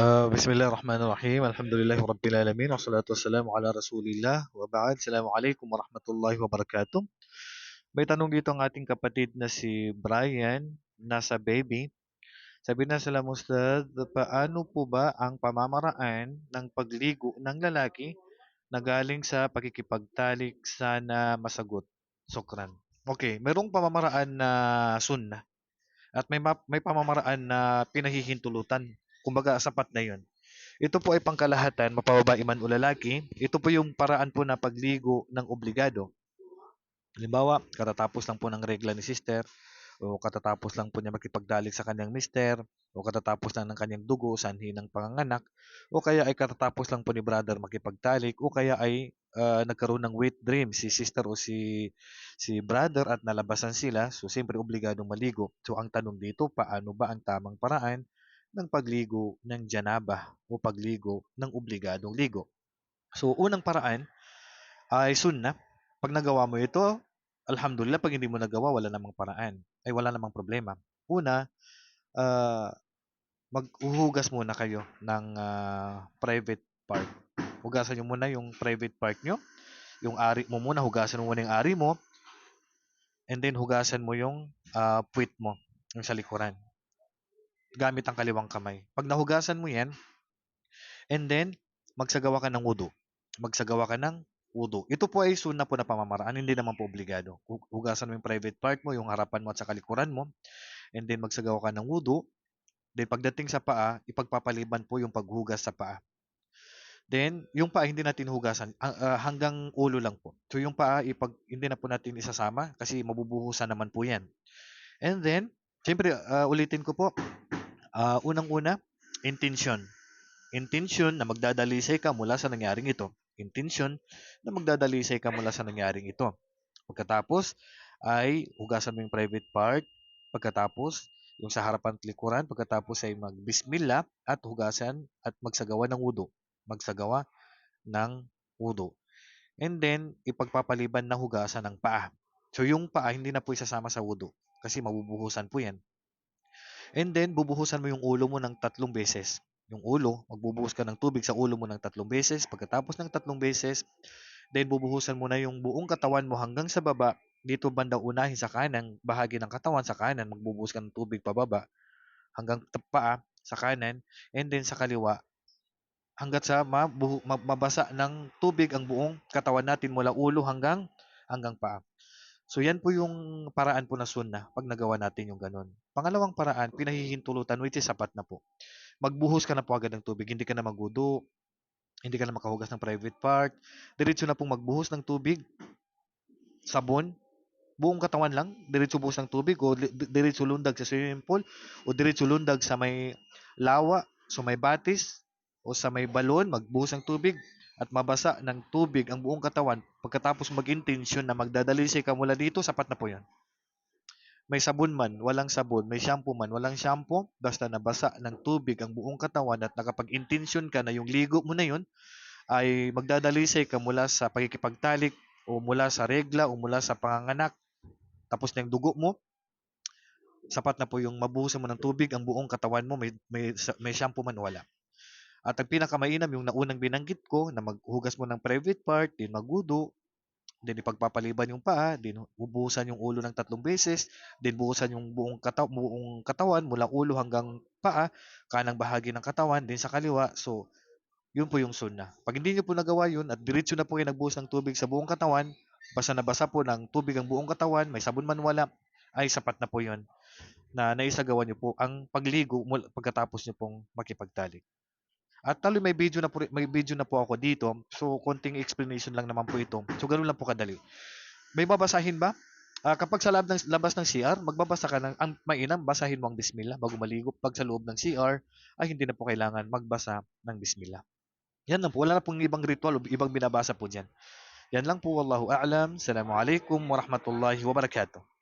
Uh, Bismillahirrahmanirrahim. Alhamdulillahi Rabbil Alamin. Wassalatu wassalamu ala Rasulillah. Wa ba'd. Assalamualaikum warahmatullahi wabarakatuh. May tanong dito ang ating kapatid na si Brian, nasa baby. Sabi na sila Ustad, paano po ba ang pamamaraan ng pagligo ng lalaki na galing sa pagkikipagtalik sana masagot? Sukran. Okay, merong pamamaraan na sunna at may ma- may pamamaraan na pinahihintulutan. Kumbaga sapat na 'yon. Ito po ay pangkalahatan, mapababae man o lalaki. Ito po yung paraan po na pagligo ng obligado. Halimbawa, katatapos lang po ng regla ni sister, o katatapos lang po niya makipagdalik sa kanyang mister, o katatapos lang ng kanyang dugo, sanhi ng panganganak, o kaya ay katatapos lang po ni brother makipagtalik, o kaya ay uh, nagkaroon ng wet dream si sister o si si brother at nalabasan sila, so siyempre obligadong maligo. So ang tanong dito, paano ba ang tamang paraan ng pagligo ng janaba o pagligo ng obligadong ligo? So unang paraan ay sunna. Pag nagawa mo ito, alhamdulillah, pag hindi mo nagawa, wala namang paraan. Ay wala namang problema. Una, uh, maghuhugas muna kayo ng uh, private part. Hugasan nyo muna yung private part nyo. Yung ari mo muna, hugasan mo muna yung ari mo. And then, hugasan mo yung uh, puwit mo, yung sa likuran. Gamit ang kaliwang kamay. Pag nahugasan mo yan, and then, magsagawa ka ng wudu. Magsagawa ka ng wudu. Ito po ay sunna po na pamamaraan, hindi naman po obligado. Hugasan mo yung private part mo, yung harapan mo at sa kalikuran mo, and then magsagawa ka ng wudu. Then pagdating sa paa, ipagpapaliban po yung paghugas sa paa. Then, yung paa hindi natin hugasan, uh, hanggang ulo lang po. So yung paa ipag hindi na po natin isasama kasi mabubuhusan naman po 'yan. And then, siyempre uh, ulitin ko po, uh, unang-una, intention. Intention na magdadalisay ka mula sa nangyaring ito intention na magdadalisay ka mula sa nangyaring ito. Pagkatapos ay hugasan mo yung private part. Pagkatapos, yung sa harapan at likuran. Pagkatapos ay magbismillah at hugasan at magsagawa ng wudu. Magsagawa ng wudu. And then, ipagpapaliban na hugasan ng paa. So, yung paa hindi na po isasama sa wudu kasi mabubuhusan po yan. And then, bubuhusan mo yung ulo mo ng tatlong beses yung ulo, magbubuhos ka ng tubig sa ulo mo ng tatlong beses. Pagkatapos ng tatlong beses, then bubuhusan mo na yung buong katawan mo hanggang sa baba. Dito banda unahin sa kanan, bahagi ng katawan sa kanan, magbubuhos ka ng tubig pababa hanggang paa sa kanan, and then sa kaliwa, hanggat sa mabuhu, mabasa ng tubig ang buong katawan natin mula ulo hanggang hanggang paa. So yan po yung paraan po na sunna pag nagawa natin yung ganun. Pangalawang paraan, pinahihintulutan which is sapat na po. Magbuhos ka na po agad ng tubig, hindi ka na magudo, hindi ka na makahugas ng private part. Diretso na pong magbuhos ng tubig, sabon, buong katawan lang, diretso buhos ng tubig o diretso lundag sa swimming pool o diretso lundag sa may lawa, so may batis o sa may balon, magbuhos ng tubig, at mabasa ng tubig ang buong katawan, pagkatapos mag-intensyon na magdadalisay ka mula dito, sapat na po yan. May sabon man, walang sabon, may shampoo man, walang shampoo, basta nabasa ng tubig ang buong katawan at nakapag-intensyon ka na yung ligo mo na yun, ay magdadalisay ka mula sa pagkikipagtalik o mula sa regla o mula sa panganganak, tapos na yung dugo mo, sapat na po yung mabuhusan mo ng tubig ang buong katawan mo, may, may, may shampoo man wala. At ang pinakamainam, yung naunang binanggit ko, na maghugas mo ng private part, din magudo, din ipagpapaliban yung paa, din bubuhusan yung ulo ng tatlong beses, din buhusan yung buong, kataw buong katawan mula ulo hanggang paa, kanang bahagi ng katawan, din sa kaliwa. So, yun po yung sunna. Pag hindi nyo po nagawa yun at diretso na po kayo nagbuhos ng tubig sa buong katawan, basta nabasa po ng tubig ang buong katawan, may sabon man wala, ay sapat na po yun na naisagawa nyo po ang pagligo pagkatapos nyo pong makipagtalik. At talo may video na po, may video na po ako dito. So konting explanation lang naman po ito. So ganoon lang po kadali. May babasahin ba? Uh, kapag sa lab ng, labas ng CR, magbabasa ka ng ang mainam, basahin mo ang bismillah bago maligo. Pag sa loob ng CR, ay hindi na po kailangan magbasa ng bismillah. Yan lang po. Wala na pong ibang ritual o ibang binabasa po dyan. Yan lang po. Wallahu a'lam. Assalamualaikum warahmatullahi wabarakatuh.